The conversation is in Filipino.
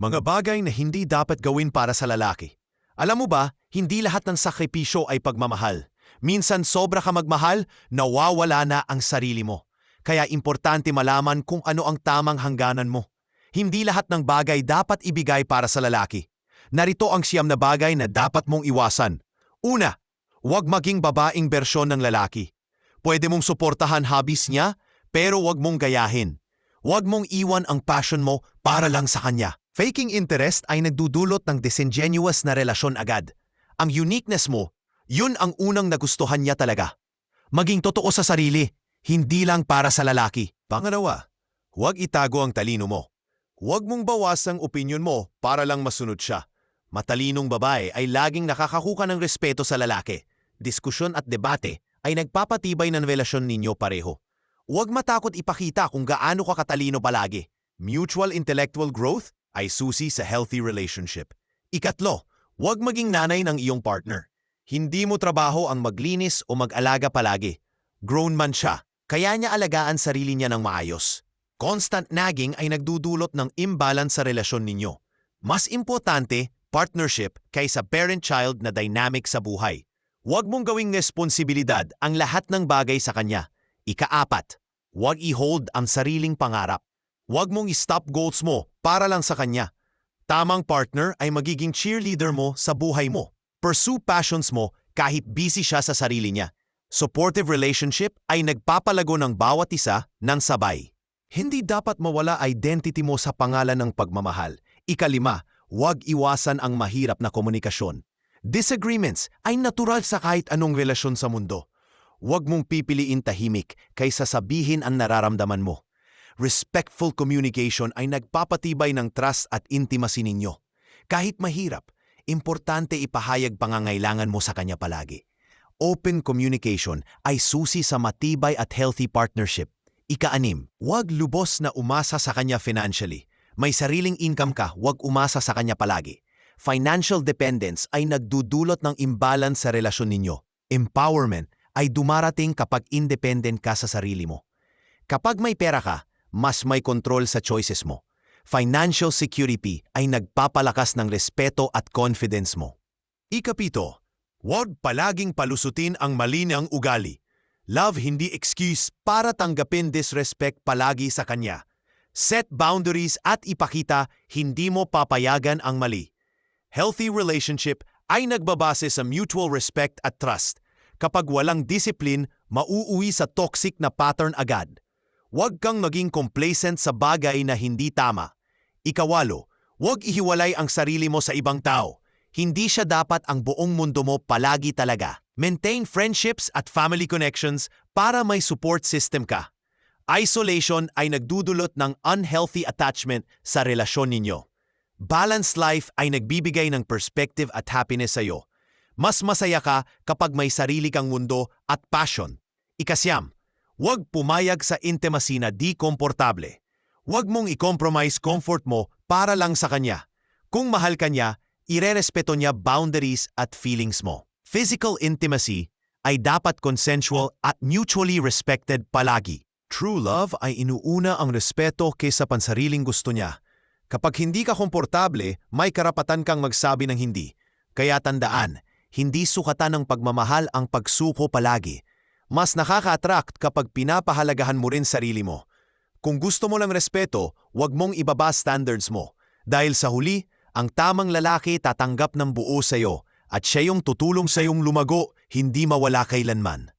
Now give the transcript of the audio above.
Mga bagay na hindi dapat gawin para sa lalaki. Alam mo ba, hindi lahat ng sakripisyo ay pagmamahal. Minsan sobra ka magmahal, nawawala na ang sarili mo. Kaya importante malaman kung ano ang tamang hangganan mo. Hindi lahat ng bagay dapat ibigay para sa lalaki. Narito ang siyam na bagay na dapat mong iwasan. Una, huwag maging babaeng bersyon ng lalaki. Pwede mong suportahan hobbies niya, pero huwag mong gayahin. Huwag mong iwan ang passion mo para lang sa kanya. Faking interest ay nagdudulot ng disingenuous na relasyon agad. Ang uniqueness mo, yun ang unang nagustuhan niya talaga. Maging totoo sa sarili, hindi lang para sa lalaki. Pangalawa, huwag itago ang talino mo. Huwag mong bawasang opinyon mo para lang masunod siya. Matalinong babae ay laging nakakakuha ng respeto sa lalaki. Diskusyon at debate ay nagpapatibay ng relasyon ninyo pareho. Huwag matakot ipakita kung gaano ka katalino palagi. Mutual intellectual growth ay susi sa healthy relationship. Ikatlo, huwag maging nanay ng iyong partner. Hindi mo trabaho ang maglinis o mag-alaga palagi. Grown man siya, kaya niya alagaan sarili niya ng maayos. Constant nagging ay nagdudulot ng imbalance sa relasyon ninyo. Mas importante, partnership kaysa parent-child na dynamic sa buhay. Huwag mong gawing responsibilidad ang lahat ng bagay sa kanya. Ikaapat, huwag i-hold ang sariling pangarap. Huwag mong i-stop goals mo para lang sa kanya. Tamang partner ay magiging cheerleader mo sa buhay mo. Pursue passions mo kahit busy siya sa sarili niya. Supportive relationship ay nagpapalago ng bawat isa ng sabay. Hindi dapat mawala identity mo sa pangalan ng pagmamahal. Ikalima, huwag iwasan ang mahirap na komunikasyon. Disagreements ay natural sa kahit anong relasyon sa mundo. Huwag mong pipiliin tahimik kaysa sabihin ang nararamdaman mo. Respectful communication ay nagpapatibay ng trust at intimacy ninyo. Kahit mahirap, importante ipahayag pangangailangan mo sa kanya palagi. Open communication ay susi sa matibay at healthy partnership. Ikaanim, huwag lubos na umasa sa kanya financially. May sariling income ka, huwag umasa sa kanya palagi. Financial dependence ay nagdudulot ng imbalance sa relasyon ninyo. Empowerment ay dumarating kapag independent ka sa sarili mo. Kapag may pera ka, mas may control sa choices mo. Financial security ay nagpapalakas ng respeto at confidence mo. Ikapito, huwag palaging palusutin ang mali niyang ugali. Love hindi excuse para tanggapin disrespect palagi sa kanya. Set boundaries at ipakita hindi mo papayagan ang mali. Healthy relationship ay nagbabase sa mutual respect at trust. Kapag walang discipline, mauuwi sa toxic na pattern agad. Huwag kang maging complacent sa bagay na hindi tama. Ikawalo, huwag ihiwalay ang sarili mo sa ibang tao. Hindi siya dapat ang buong mundo mo palagi talaga. Maintain friendships at family connections para may support system ka. Isolation ay nagdudulot ng unhealthy attachment sa relasyon ninyo. Balanced life ay nagbibigay ng perspective at happiness sa iyo. Mas masaya ka kapag may sarili kang mundo at passion. Ikasyam, huwag pumayag sa intimacy na di komportable. Huwag mong i-compromise comfort mo para lang sa kanya. Kung mahal ka niya, irerespeto niya boundaries at feelings mo. Physical intimacy ay dapat consensual at mutually respected palagi. True love ay inuuna ang respeto kaysa pansariling gusto niya. Kapag hindi ka komportable, may karapatan kang magsabi ng hindi. Kaya tandaan, hindi sukatan ng pagmamahal ang pagsuko palagi. Mas nakaka-attract kapag pinapahalagahan mo rin sarili mo. Kung gusto mo lang respeto, huwag mong ibaba standards mo. Dahil sa huli, ang tamang lalaki tatanggap ng buo sa iyo at siya yung tutulong sa iyong lumago, hindi mawala kailanman.